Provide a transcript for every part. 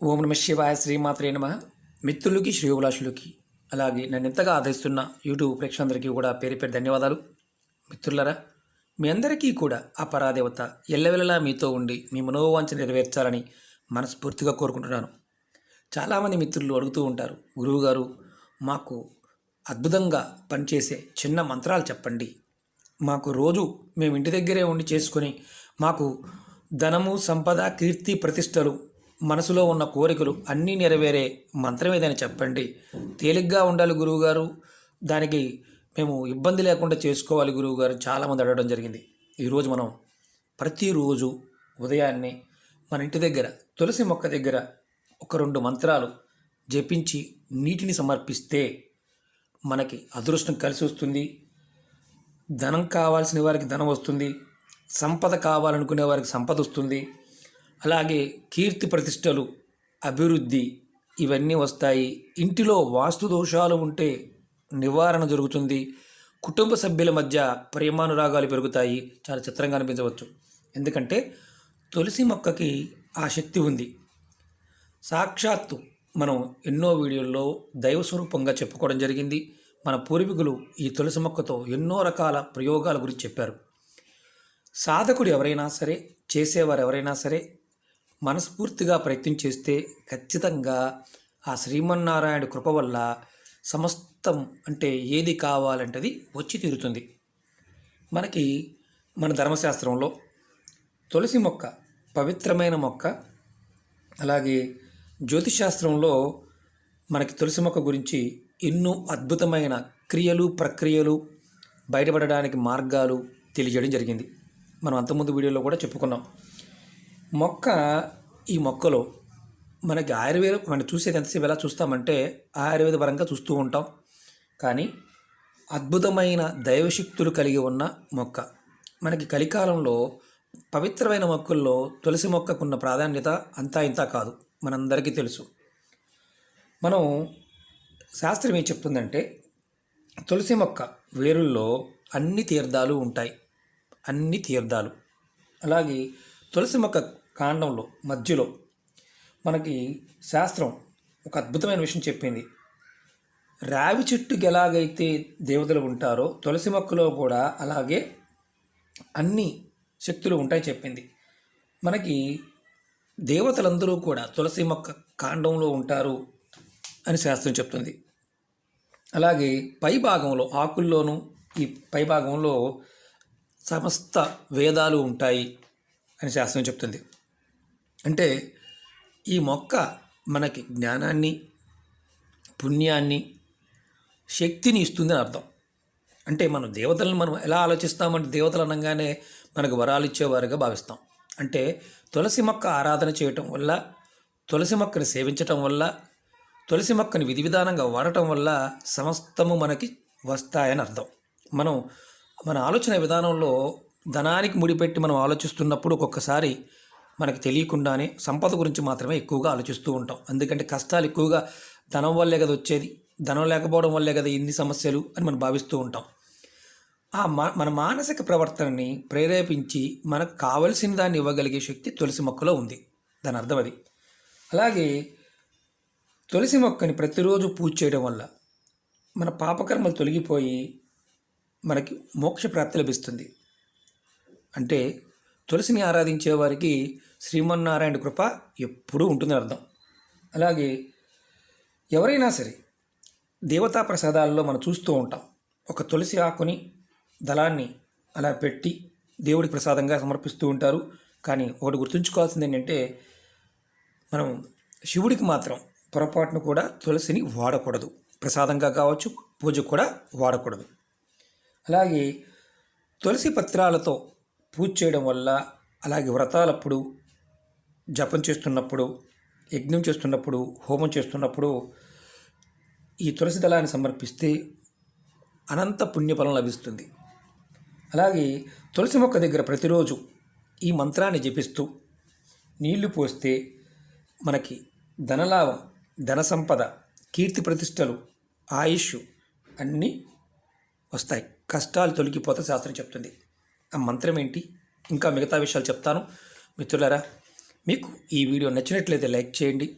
ఓం నమ శివాయ శ్రీమాత్రే నమ. మిత్రులకి శ్రేయోభిలాషులకి అలాగే నన్ను ఎంతగా ఆదరిస్తున్న యూట్యూబ్ ప్రేక్షకులందరికీ కూడా పేరు పేరు ధన్యవాదాలు. మిత్రులరా మీ అందరికీ కూడా ఆ పరాదేవత ఎల్లవెల్లలా మీతో ఉండి మీ మనోవాంఛ నెరవేర్చాలని మనస్ఫూర్తిగా కోరుకుంటున్నాను. చాలామంది మిత్రులు అడుగుతూ ఉంటారు గురువుగారు మాకు అద్భుతంగా పనిచేసే చిన్న మంత్రాలు చెప్పండి. మాకు రోజు మేము ఇంటి దగ్గరే ఉండి చేసుకొని మాకు ధనము సంపద కీర్తి ప్రతిష్టలు మనసులో ఉన్న కోరికలు అన్నీ నెరవేరే మంత్రం ఏదైనా చెప్పండి. తేలిగ్గా ఉండాలి గురువుగారు. దానికి మేము ఇబ్బంది లేకుండా చేసుకోవాలి గురువుగారు. చాలామంది అడగడం జరిగింది. ఈరోజు మనం ప్రతిరోజు ఉదయాన్నే మన ఇంటి దగ్గర తులసి మొక్క దగ్గర ఒక రెండు మంత్రాలు జపించి నీటిని సమర్పిస్తే మనకి అదృష్టం కలిసి వస్తుంది. ధనం కావాల్సిన వారికి ధనం వస్తుంది. సంపద కావాలనుకునే వారికి సంపద వస్తుంది. అలాగే కీర్తి ప్రతిష్టలు అభివృద్ధి ఇవన్నీ వస్తాయి. ఇంటిలో వాస్తు దోషాలు ఉంటే నివారణ జరుగుతుంది. కుటుంబ సభ్యుల మధ్య ప్రేమానురాగాలు పెరుగుతాయి. చాలా చిత్రంగా అనిపించవచ్చు. ఎందుకంటే తులసి మొక్కకి ఆ శక్తి ఉంది. సాక్షాత్తు మనం ఎన్నో వీడియోల్లో దైవ స్వరూపంగా చెప్పుకోవడం జరిగింది. మన పూర్వీకులు ఈ తులసి మొక్కతో ఎన్నో రకాల ప్రయోగాల గురించి చెప్పారు. సాధకుడు ఎవరైనా సరే చేసేవారు ఎవరైనా సరే మనస్ఫూర్తిగా ప్రయత్నం చేస్తే ఖచ్చితంగా ఆ శ్రీమన్నారాయణ కృప వల్ల సమస్తం అంటే ఏది కావాలంటే అది వచ్చి తీరుతుంది. మనకి మన ధర్మశాస్త్రంలో తులసి మొక్క పవిత్రమైన మొక్క అలాగే జ్యోతిశాస్త్రంలో మనకి తులసి మొక్క గురించి ఎన్నో అద్భుతమైన క్రియలు ప్రక్రియలు బయటపడడానికి మార్గాలు తెలియజేయడం జరిగింది. మనం అంతకుముందు వీడియోలో కూడా చెప్పుకున్నాం. మొక్క ఈ మొక్కలో మనకి ఆయుర్వేదం మనం చూసేది ఎంతసేపు ఎలా చూస్తామంటే ఆయుర్వేద పరంగా చూస్తూ ఉంటాం. కానీ అద్భుతమైన దైవశక్తులు కలిగి ఉన్న మొక్క. మనకి కలికాలంలో పవిత్రమైన మొక్కల్లో తులసి మొక్కకున్న ప్రాధాన్యత అంతా ఇంత కాదు. మనందరికీ తెలుసు. మనం శాస్త్రం ఏం చెప్తుందంటే తులసి మొక్క వేరుల్లో అన్ని తీర్థాలు ఉంటాయి. అన్ని తీర్థాలు. అలాగే తులసి మొక్క కాండంలో మధ్యలో. మనకి శాస్త్రం ఒక అద్భుతమైన విషయం చెప్పింది. రావి చెట్టుకి ఎలాగైతే దేవతలు ఉంటారో తులసి మొక్కలో కూడా అలాగే అన్ని శక్తులు ఉంటాయి చెప్పింది. మనకి దేవతలందరూ కూడా తులసి మొక్క కాండంలో ఉంటారు అని శాస్త్రం చెప్తుంది. అలాగే పై భాగంలో ఆకుల్లోనూ ఈ పై భాగంలో సమస్త వేదాలు ఉంటాయి అని శాస్త్రం చెప్తుంది. అంటే ఈ మొక్క మనకి జ్ఞానాన్ని పుణ్యాన్ని శక్తిని ఇస్తుందని అర్థం. అంటే మనం దేవతలను మనం ఎలా ఆలోచిస్తామంటే దేవతలు అనగానే మనకు వరాలు ఇచ్చేవారుగా భావిస్తాం. అంటే తులసి మొక్క ఆరాధన చేయటం వల్ల తులసి మొక్కని సేవించటం వల్ల తులసి మొక్కని విధి విధానంగా వాడటం వల్ల సమస్తము మనకి వస్తాయని అర్థం. మనం మన ఆలోచన విధానంలో ధనానికి ముడిపెట్టి మనం ఆలోచిస్తున్నప్పుడు ఒక్కొక్కసారి మనకి తెలియకుండానే సంపద గురించి మాత్రమే ఎక్కువగా ఆలోచిస్తూ ఉంటాం. ఎందుకంటే కష్టాలు ఎక్కువగా ధనం వల్లే కదా వచ్చేది. ధనం లేకపోవడం వల్లే కదా ఇన్ని సమస్యలు అని మనం భావిస్తూ ఉంటాం. ఆ మా మన మానసిక ప్రవర్తనని ప్రేరేపించి మనకు కావలసిన దాన్ని ఇవ్వగలిగే శక్తి తులసి మొక్కలో ఉంది. దాని అర్థం అది. అలాగే తులసి మొక్కని ప్రతిరోజు పూజ చేయడం వల్ల మన పాపకర్మలు తొలగిపోయి మనకి మోక్ష ప్రాప్తి లభిస్తుంది. అంటే తులసిని ఆరాధించే వారికి శ్రీమన్నారాయణ కృప ఎప్పుడూ ఉంటుందని అర్థం. అలాగే ఎవరైనా సరే దేవతా ప్రసాదాలలో మనం చూస్తూ ఉంటాం. ఒక తులసి ఆకుని దళాన్ని అలా పెట్టి దేవుడికి ప్రసాదంగా సమర్పిస్తూ ఉంటారు. కానీ ఒకటి గుర్తుంచుకోవాల్సింది ఏంటంటే మనం శివుడికి మాత్రం పొరపాటును కూడా తులసిని వాడకూడదు. ప్రసాదంగా కావచ్చు పూజ కూడా వాడకూడదు. అలాగే తులసి పత్రాలతో పూజ చేయడం వల్ల అలాగే వ్రతాలప్పుడు జపం చేస్తున్నప్పుడు యజ్ఞం చేస్తున్నప్పుడు హోమం చేస్తున్నప్పుడు ఈ తులసి దళాన్ని సమర్పిస్తే అనంత పుణ్యఫలం లభిస్తుంది. అలాగే తులసి మొక్క దగ్గర ప్రతిరోజు ఈ మంత్రాన్ని జపిస్తూ నీళ్ళు పోస్తే మనకి ధనలాభం ధన సంపద కీర్తి ప్రతిష్టలు ఆయుష్ అన్నీ వస్తాయి. కష్టాలు తొలగిపోతే శాస్త్రం చెప్తుంది. మంత్రం ఏంటి? ఇంకా మిగతా విషయాలు చెప్తాను. మిత్రులారా మీకు ఈ వీడియో నచ్చినట్లయితే లైక్ చేయండి.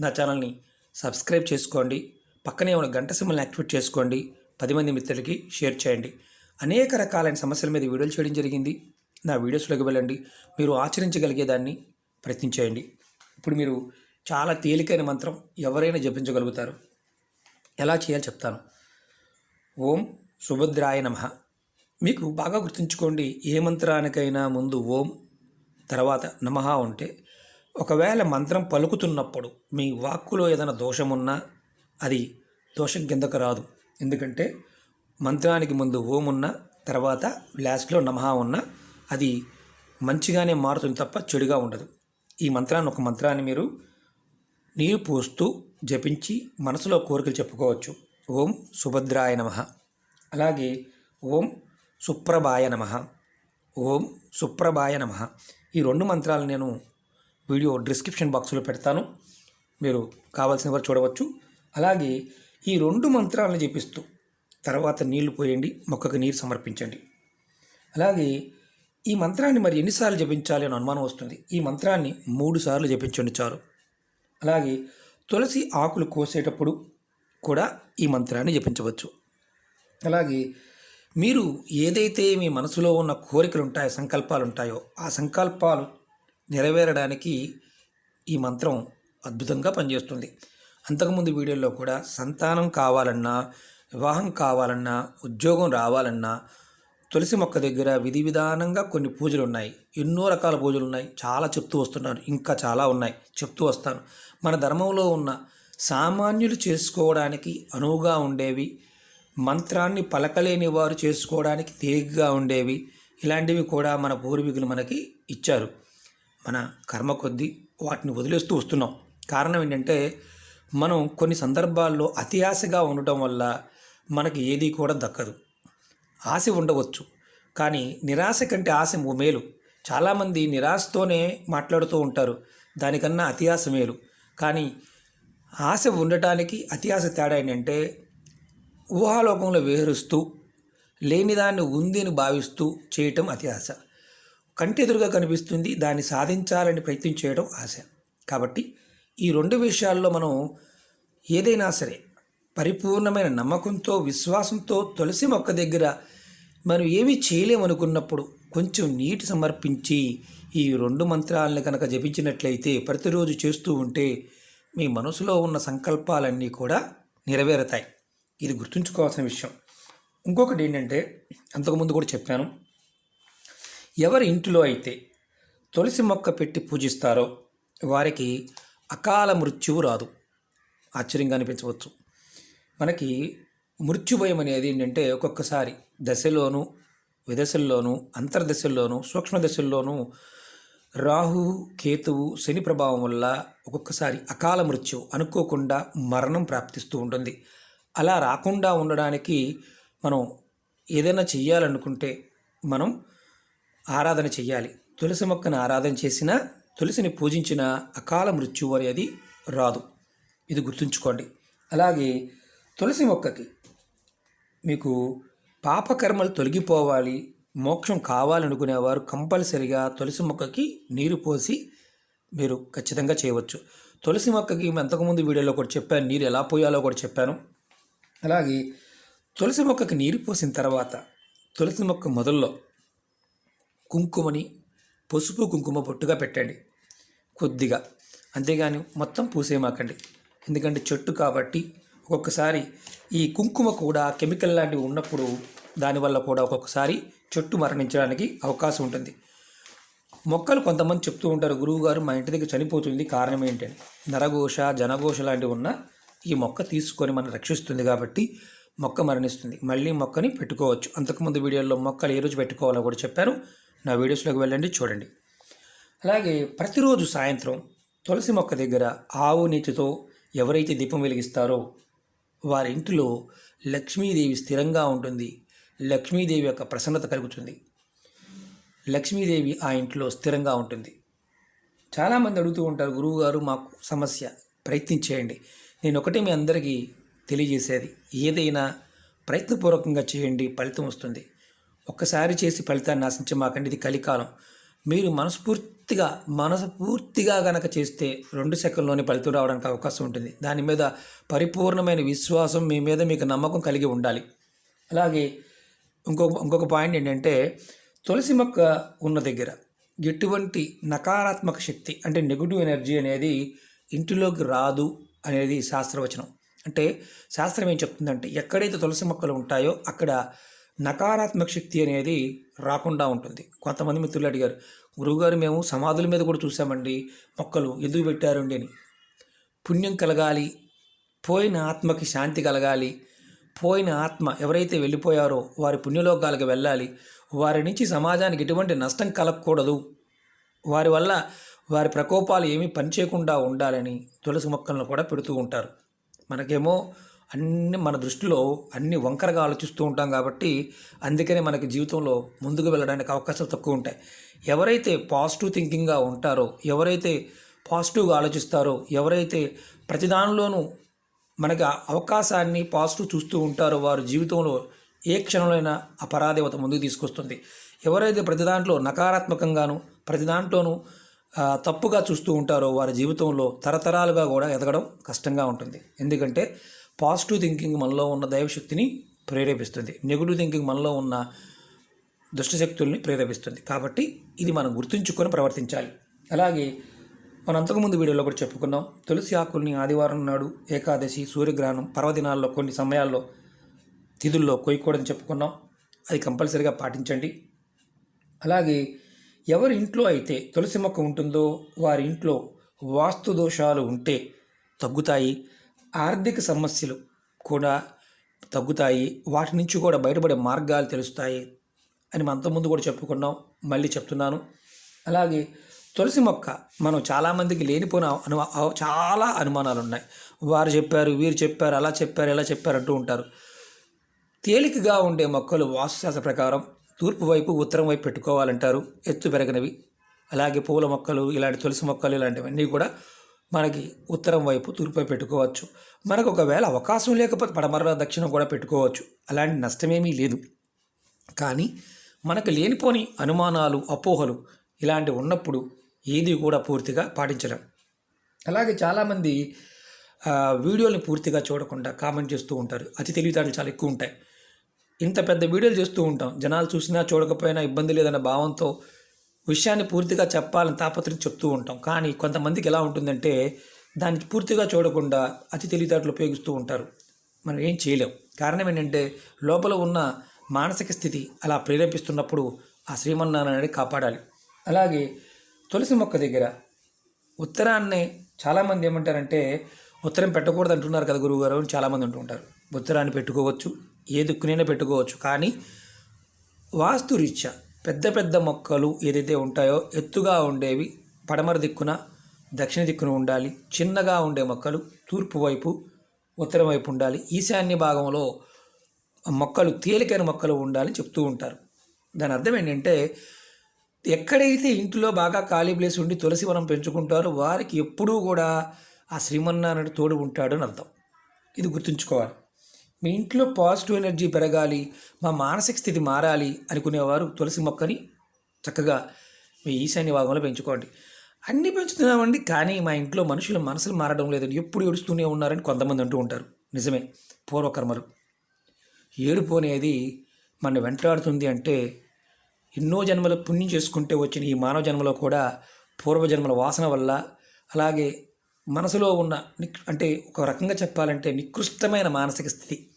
నా ఛానల్ని సబ్స్క్రైబ్ చేసుకోండి. పక్కనే ఉన్న గంట సింబల్ని యాక్టివేట్ చేసుకోండి. పది మంది మిత్రులకి షేర్ చేయండి. అనేక రకాలైన సమస్యల మీద వీడియోలు చేయడం జరిగింది. నా వీడియోస్లోకి వెళ్ళండి. మీరు ఆచరించగలిగేదాన్ని ప్రయత్నించేయండి. ఇప్పుడు మీరు చాలా తేలికైన మంత్రం ఎవరైనా జపించగలుగుతారు. ఎలా చేయాలో చెప్తాను. ఓం సుభద్రాయ నమ. మీకు బాగా గుర్తుంచుకోండి ఏ మంత్రానికైనా ముందు ఓం తర్వాత నమః ఉంటే ఒకవేళ మంత్రం పలుకుతున్నప్పుడు మీ వాక్కులో ఏదైనా దోషం ఉన్నా అది దోషం కిందకు రాదు. ఎందుకంటే మంత్రానికి ముందు ఓం ఉన్న తర్వాత లాస్ట్లో నమః ఉన్న అది మంచిగానే మారుతుంది తప్ప చెడుగా ఉండదు. ఈ మంత్రాన్ని ఒక మంత్రాన్ని మీరు నీరు పోస్తూ జపించి మనసులో కోరికలు చెప్పుకోవచ్చు. ఓం సుభద్రాయ నమ. అలాగే ఓం సుప్రభాయ నమ. ఓం సుప్రభాయ నమ. ఈ రెండు మంత్రాలు నేను వీడియో డిస్క్రిప్షన్ బాక్స్లో పెడతాను. మీరు కావాల్సిన వారు చూడవచ్చు. అలాగే ఈ రెండు మంత్రాలను జపిస్తూ తర్వాత నీళ్ళు పోయండి మొక్కకు నీరు సమర్పించండి. అలాగే ఈ మంత్రాన్ని మరి ఎన్నిసార్లు జపించాలి అని అనుమానం వస్తుంది. ఈ మంత్రాన్ని మూడు సార్లు జపించండి చాలు. అలాగే తులసి ఆకులు కోసేటప్పుడు కూడా ఈ మంత్రాన్ని జపించవచ్చు. అలాగే మీరు ఏదైతే మీ మనసులో ఉన్న కోరికలు ఉంటాయో సంకల్పాలు ఉంటాయో ఆ సంకల్పాలు నెరవేరడానికి ఈ మంత్రం అద్భుతంగా పనిచేస్తుంది. అంతకుముందు వీడియోలో కూడా సంతానం కావాలన్నా వివాహం కావాలన్నా ఉద్యోగం రావాలన్నా తులసి మొక్క దగ్గర విధి విధానంగా కొన్ని పూజలు ఉన్నాయి ఎన్నో రకాల పూజలు ఉన్నాయి చాలా చెప్తూ వస్తున్నాను ఇంకా చాలా ఉన్నాయి. చెప్తూ వస్తాను. మన ధర్మంలో ఉన్న సామాన్యులు చేసుకోవడానికి అనువుగా ఉండేవి మంత్రాన్ని పలకలేని వారు చేసుకోవడానికి తేలిగ్గా ఉండేవి. ఇలాంటివి కూడా మన పూర్వీకులు మనకి ఇచ్చారు. మన కర్మ కొద్దీ వాటిని వదిలేస్తూ వస్తున్నాం. కారణం ఏంటంటే మనం కొన్ని సందర్భాల్లో అతి ఆశగా ఉండటం వల్ల మనకి ఏది కూడా దక్కదు. ఆశ ఉండవచ్చు. కానీ నిరాశ కంటే ఆశ మేలు. చాలామంది నిరాశతోనే మాట్లాడుతూ ఉంటారు. దానికన్నా అతి ఆశ మేలు. కానీ ఆశ ఉండటానికి అతి ఆశ తేడా ఏంటంటే ఊహాలోకంలో విహరిస్తూ లేనిదాన్ని ఉంది అని భావిస్తూ చేయటం అతి ఆశ. కంటెదురుగా కనిపిస్తుంది దాన్ని సాధించాలని ప్రయత్నం చేయడం ఆశ. కాబట్టి ఈ రెండు విషయాల్లో మనం ఏదైనా సరే పరిపూర్ణమైన నమ్మకంతో విశ్వాసంతో తులసి మొక్క దగ్గర మనం ఏమీ చేయలేమనుకున్నప్పుడు కొంచెం నీటి సమర్పించి ఈ రెండు మంత్రాలను కనుక జపించినట్లయితే ప్రతిరోజు చేస్తూ ఉంటే మీ మనసులో ఉన్న సంకల్పాలన్నీ కూడా నెరవేరుతాయి. ఇది గుర్తుంచుకోవాల్సిన విషయం. ఇంకొకటి ఏంటంటే అంతకుముందు కూడా చెప్పాను ఎవరి ఇంటిలో అయితే తులసి మొక్క పెట్టి పూజిస్తారో వారికి అకాల మృత్యువు రాదు. ఆశ్చర్యంగా అనిపించవచ్చు. మనకి మృత్యుభయం అనేది ఏంటంటే ఒక్కొక్కసారి దశలోను విదశల్లోనూ అంతర్దశల్లోనూ సూక్ష్మ దశల్లోనూ రాహు కేతువు శని ప్రభావం వల్ల ఒక్కొక్కసారి అకాల మృత్యు అనుకోకుండా మరణం ప్రాప్తిస్తూ ఉంటుంది. అలా రాకుండా ఉండడానికి మనం ఏదైనా చెయ్యాలనుకుంటే మనం ఆరాధన చెయ్యాలి. తులసి మొక్కను ఆరాధన చేసినా తులసిని పూజించిన అకాల మృత్యువు అనేది రాదు. ఇది గుర్తుంచుకోండి. అలాగే తులసి మొక్కకి మీకు పాపకర్మలు తొలగిపోవాలి మోక్షం కావాలనుకునేవారు కంపల్సరిగా తులసి మొక్కకి నీరు పోసి మీరు ఖచ్చితంగా చేయవచ్చు. తులసి మొక్కకి ఇంతకుముందు వీడియోలో కూడా చెప్పాను నీరు ఎలా పోయాలో కూడా చెప్పాను. అలాగే తులసి మొక్కకి నీరు పోసిన తర్వాత తులసి మొక్క మొదల్లో కుంకుమని పసుపు కుంకుమ పొట్టుగా పెట్టండి. కొద్దిగా. అంతేగాని మొత్తం పూసేమాకండి ఎందుకంటే చెట్టు కాబట్టి ఒక్కొక్కసారి ఈ కుంకుమ కూడా కెమికల్ లాంటివి ఉన్నప్పుడు దానివల్ల కూడా ఒక్కొక్కసారి చెట్టు మరణించడానికి అవకాశం ఉంటుంది. మొక్కలు కొంతమంది చెప్తూ ఉంటారు గురువుగారు మా ఇంటి దగ్గర చనిపోతుంది. కారణం ఏంటని? నరఘోష జనఘోష లాంటివి ఉన్న ఈ మొక్క తీసుకొని మనం రక్షిస్తుంది కాబట్టి మొక్క మరణిస్తుంది. మళ్ళీ మొక్కని పెట్టుకోవచ్చు. అంతకుముందు వీడియోలో మొక్కలు ఏ రోజు పెట్టుకోవాలో కూడా చెప్పాను. నా వీడియోస్లోకి వెళ్ళండి చూడండి. అలాగే ప్రతిరోజు సాయంత్రం తులసి మొక్క దగ్గర ఆవు నీటితో ఎవరైతే దీపం వెలిగిస్తారో వారి ఇంటిలో లక్ష్మీదేవి స్థిరంగా ఉంటుంది. లక్ష్మీదేవి యొక్క ప్రసన్నత కలుగుతుంది. లక్ష్మీదేవి ఆ ఇంట్లో స్థిరంగా ఉంటుంది. చాలామంది అడుగుతూ ఉంటారు గురువుగారు మాకు సమస్య ప్రయత్నించేయండి. నేను ఒకటి మీ అందరికీ తెలియజేసేది. ఏదైనా ప్రయత్నపూర్వకంగా చేయండి ఫలితం వస్తుంది. ఒక్కసారి చేసి ఫలితాన్ని ఆశించమాకండి ఇది కలికాలం. మీరు మనస్ఫూర్తిగా మనస్ఫూర్తిగా గనక చేస్తే రెండు సెకండ్లోనే ఫలితం రావడానికి అవకాశం ఉంటుంది. దాని మీద పరిపూర్ణమైన విశ్వాసం మీ మీద మీకు నమ్మకం కలిగి ఉండాలి. అలాగే ఇంకొక ఇంకొక పాయింట్ ఏంటంటే తులసి మొక్క ఉన్న దగ్గర ఎటువంటి నకారాత్మక శక్తి అంటే నెగిటివ్ ఎనర్జీ అనేది ఇంటిలోకి రాదు. అనేది శాస్త్రవచనం. అంటే శాస్త్రం ఏం చెప్తుందంటే ఎక్కడైతే తులసి మొక్కలు ఉంటాయో అక్కడ నకారాత్మక శక్తి అనేది రాకుండా ఉంటుంది. కొంతమంది మిత్రులు అడిగారు గురువుగారు మేము సమాధుల మీద కూడా చూసామండి మొక్కలు ఎందుకు పెట్టారండి అని. పుణ్యం కలగాలి పోయిన ఆత్మకి శాంతి కలగాలి పోయిన ఆత్మ ఎవరైతే వెళ్ళిపోయారో వారి పుణ్యలోకాలకు వెళ్ళాలి వారి నుంచి సమాజానికి ఎటువంటి నష్టం కలగకూడదు. వారి వల్ల వారి ప్రకోపాలు ఏమీ పనిచేయకుండా ఉండాలని తులసి మొక్కలను కూడా పెడుతూ ఉంటారు. మనకేమో అన్ని మన దృష్టిలో అన్ని వంకరగా ఆలోచిస్తూ ఉంటాం కాబట్టి అందుకనే మనకి జీవితంలో ముందుకు వెళ్ళడానికి అవకాశాలు తక్కువ ఉంటాయి. ఎవరైతే పాజిటివ్ థింకింగ్గా ఉంటారో ఎవరైతే పాజిటివ్గా ఆలోచిస్తారో ఎవరైతే ప్రతి దానిలోనూ మనకి అవకాశాన్ని పాజిటివ్ చూస్తూ ఉంటారో వారు జీవితంలో ఏ క్షణంలోనైనా అపరాధేవత ముందుకు తీసుకొస్తుంది. ఎవరైతే ప్రతి దాంట్లో నకారాత్మకంగాను ప్రతి దాంట్లోనూ తప్పుగా చూస్తూ ఉంటారో వారి జీవితంలో తరతరాలుగా కూడా ఎదగడం కష్టంగా ఉంటుంది. ఎందుకంటే పాజిటివ్ థింకింగ్ మనలో ఉన్న దైవశక్తిని ప్రేరేపిస్తుంది. నెగిటివ్ థింకింగ్ మనలో ఉన్న దుష్టశక్తుల్ని ప్రేరేపిస్తుంది. కాబట్టి ఇది మనం గుర్తుంచుకొని ప్రవర్తించాలి. అలాగే మనం అంతకుముందు వీడియోలో కూడా చెప్పుకున్నాం తులసి ఆకుల్ని ఆదివారం నాడు ఏకాదశి సూర్యగ్రహణం పర్వదినాల్లో కొన్ని సమయాల్లో తిథుల్లో కొయ్యకూడదని చెప్పుకున్నాం. అది కంపల్సరీగా పాటించండి. అలాగే ఎవరి ఇంట్లో అయితే తులసి మొక్క ఉంటుందో వారి ఇంట్లో వాస్తు దోషాలు ఉంటే తగ్గుతాయి ఆర్థిక సమస్యలు కూడా తగ్గుతాయి వాటి నుంచి కూడా బయటపడే మార్గాలు తెలుస్తాయి అని మనం అంతకుముందు కూడా చెప్పుకున్నాం మళ్ళీ చెప్తున్నాను. అలాగే తులసి మొక్క మనం చాలామందికి లేనిపోయిన అను చాలా అనుమానాలు ఉన్నాయి. వారు చెప్పారు వీరు చెప్పారు అలా చెప్పారు ఇలా చెప్పారు అంటూ ఉంటారు. తేలికగా ఉండే మొక్కలు వాస్తుశాస్త్ర ప్రకారం తూర్పు వైపు ఉత్తరం వైపు పెట్టుకోవాలంటారు. ఎత్తు పెరగనివి. అలాగే పూల మొక్కలు ఇలాంటి తులసి మొక్కలు ఇలాంటివన్నీ కూడా మనకి ఉత్తరం వైపు తూర్పు వైపు పెట్టుకోవచ్చు. మనకు ఒకవేళ అవకాశం లేకపోతే పడమర దక్షిణం కూడా పెట్టుకోవచ్చు. అలాంటి నష్టమేమీ లేదు. కానీ మనకు లేనిపోని అనుమానాలు అపోహలు ఇలాంటివి ఉన్నప్పుడు ఏది కూడా పూర్తిగా పాటించడం అలాగే చాలామంది వీడియోని పూర్తిగా చూడకుండా కామెంట్ చేస్తూ ఉంటారు. అతి తెలివితేటలు చాలా ఎక్కువ ఉంటాయి. ఇంత పెద్ద వీడియోలు చేస్తూ ఉంటాం. జనాలు చూసినా చూడకపోయినా ఇబ్బంది లేదన్న భావంతో విషయాన్ని పూర్తిగా చెప్పాలని తాపత్రం చెప్తూ ఉంటాం. కానీ కొంతమందికి ఎలా ఉంటుందంటే దానికి పూర్తిగా చూడకుండా అతి తెలివితేటలు ఉపయోగిస్తూ ఉంటారు. మనం ఏం చేయలేం. కారణం ఏంటంటే లోపల ఉన్న మానసిక స్థితి అలా ప్రేరేపిస్తున్నప్పుడు ఆ శ్రీమన్నారాయణని కాపాడాలి. అలాగే తులసి మొక్క దగ్గర ఉత్తరాన్ని చాలామంది ఏమంటారంటే ఉత్తరం పెట్టకూడదు అంటున్నారు కదా గురువుగారు అని చాలామంది అంటూ ఉంటారు. ఉత్తరాన్ని పెట్టుకోవచ్చు. ఏ దిక్కునైనా పెట్టుకోవచ్చు. కానీ వాస్తురీత్యా పెద్ద పెద్ద మొక్కలు ఏదైతే ఉంటాయో ఎత్తుగా ఉండేవి పడమర దిక్కున దక్షిణ దిక్కున ఉండాలి. చిన్నగా ఉండే మొక్కలు తూర్పు వైపు ఉత్తరం వైపు ఉండాలి. ఈశాన్య భాగంలో మొక్కలు తేలికైన మొక్కలు ఉండాలని చెప్తూ ఉంటారు. దాని అర్థం ఏంటంటే ఎక్కడైతే ఇంట్లో బాగా ఖాళీ ప్లేస్ ఉండి తులసి వనం పెంచుకుంటారో వారికి ఎప్పుడూ కూడా ఆ శ్రీమన్నారాయణ తోడు ఉంటాడు అని అర్థం. ఇది గుర్తుంచుకోవాలి. మీ ఇంట్లో పాజిటివ్ ఎనర్జీ పెరగాలి మా మానసిక స్థితి మారాలి అనుకునేవారు తులసి మొక్కని చక్కగా మీ ఈశాన్య భాగంలో పెంచుకోండి. అన్నీ పెంచుతున్నామండి కానీ మా ఇంట్లో మనుషుల మనసులు మారడం లేదని ఎప్పుడు ఏడుస్తూనే ఉన్నారని కొంతమంది అంటూ ఉంటారు. నిజమే పూర్వకర్మలు. ఏడుపు అనేది మన వెంటాడుతుంది అంటే ఎన్నో జన్మల పుణ్యం చేసుకుంటే వచ్చిన ఈ మానవ జన్మలో కూడా పూర్వజన్మల వాసన వల్ల అలాగే మనసులో ఉన్న అంటే ఒక రకంగా చెప్పాలంటే నికృష్టమైన మానసిక స్థితి.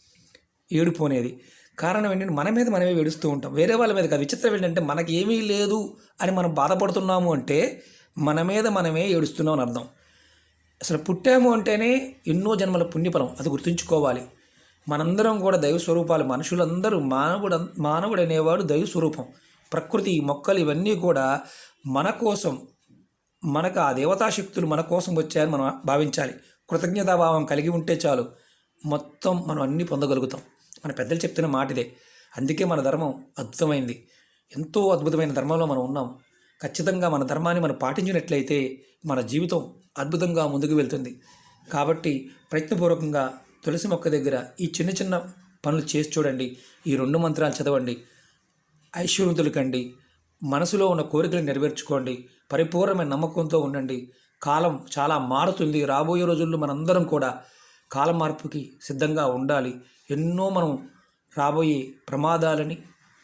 ఏడుపోనేది. కారణం ఏంటంటే మన మీద మనమే ఏడుస్తూ ఉంటాం. వేరే వాళ్ళ మీద కాదు. విచిత్రం ఏంటంటే మనకి ఏమీ లేదు అని మనం బాధపడుతున్నాము అంటే మన మీద మనమే ఏడుస్తున్నాం అని అర్థం. అసలు పుట్టాము అంటేనే ఎన్నో జన్మల పుణ్యఫలం. అది గుర్తుంచుకోవాలి. మనందరం కూడా దైవ స్వరూపాలు మనుషులందరూ మానవుడు మానవుడు అనేవాడు దైవ స్వరూపం. ప్రకృతి మొక్కలు ఇవన్నీ కూడా మన కోసం మనకు ఆ దేవతాశక్తులు మన కోసం వచ్చాయని మనం భావించాలి. కృతజ్ఞతాభావం కలిగి ఉంటే చాలు. మొత్తం మనం అన్నీ పొందగలుగుతాం. మన పెద్దలు చెప్తున్న మాట ఇదే అందుకే మన ధర్మం అద్భుతమైంది. ఎంతో అద్భుతమైన ధర్మంలో మనం ఉన్నాం. ఖచ్చితంగా మన ధర్మాన్ని మనం పాటించినట్లయితే మన జీవితం అద్భుతంగా ముందుకు వెళ్తుంది. కాబట్టి ప్రయత్నపూర్వకంగా తులసి మొక్క దగ్గర ఈ చిన్న చిన్న పనులు చేసి చూడండి. ఈ రెండు మంత్రాలు చదవండి. ఐశ్వర్యవంతులు కండి. మనసులో ఉన్న కోరికలు నెరవేర్చుకోండి. పరిపూర్ణమైన నమ్మకంతో ఉండండి. కాలం చాలా మారుతుంది. రాబోయే రోజుల్లో మనందరం కూడా కాలం మార్పుకి సిద్ధంగా ఉండాలి. ఎన్నో మనం రాబోయే ప్రమాదాలని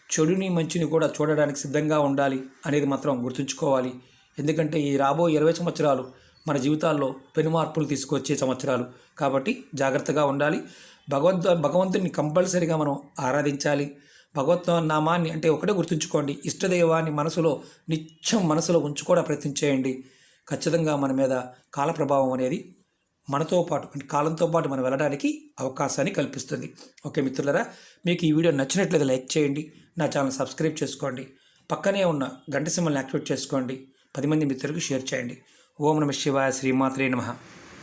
చెడుని మంచిని కూడా చూడడానికి సిద్ధంగా ఉండాలి అనేది మాత్రం గుర్తుంచుకోవాలి. ఎందుకంటే ఈ రాబోయే ఇరవై సంవత్సరాలు మన జీవితాల్లో పెను మార్పులు తీసుకొచ్చే సంవత్సరాలు. కాబట్టి జాగ్రత్తగా ఉండాలి. భగవంతు భగవంతుని కంపల్సరీగా మనం ఆరాధించాలి. భగవత్ నామాన్ని అంటే ఒకటే గుర్తుంచుకోండి. ఇష్టదైవాన్ని మనసులో నిత్యం మనసులో ఉంచుకోవడం ప్రయత్నం చేయండి. ఖచ్చితంగా మన మీద కాల ప్రభావం అనేది మనతో పాటు అంటే కాలంతో పాటు మనం వెళ్ళడానికి అవకాశాన్ని కల్పిస్తుంది. ఓకే మిత్రులరా మీకు ఈ వీడియో నచ్చినట్లయితే లైక్ చేయండి నా ఛానల్ సబ్స్క్రైబ్ చేసుకోండి పక్కనే ఉన్న గంట సింహల్ని యాక్టివేట్ చేసుకోండి పది మంది మిత్రులకు షేర్ చేయండి. ఓం నమ శివాయ శ్రీమాత్రే నమః.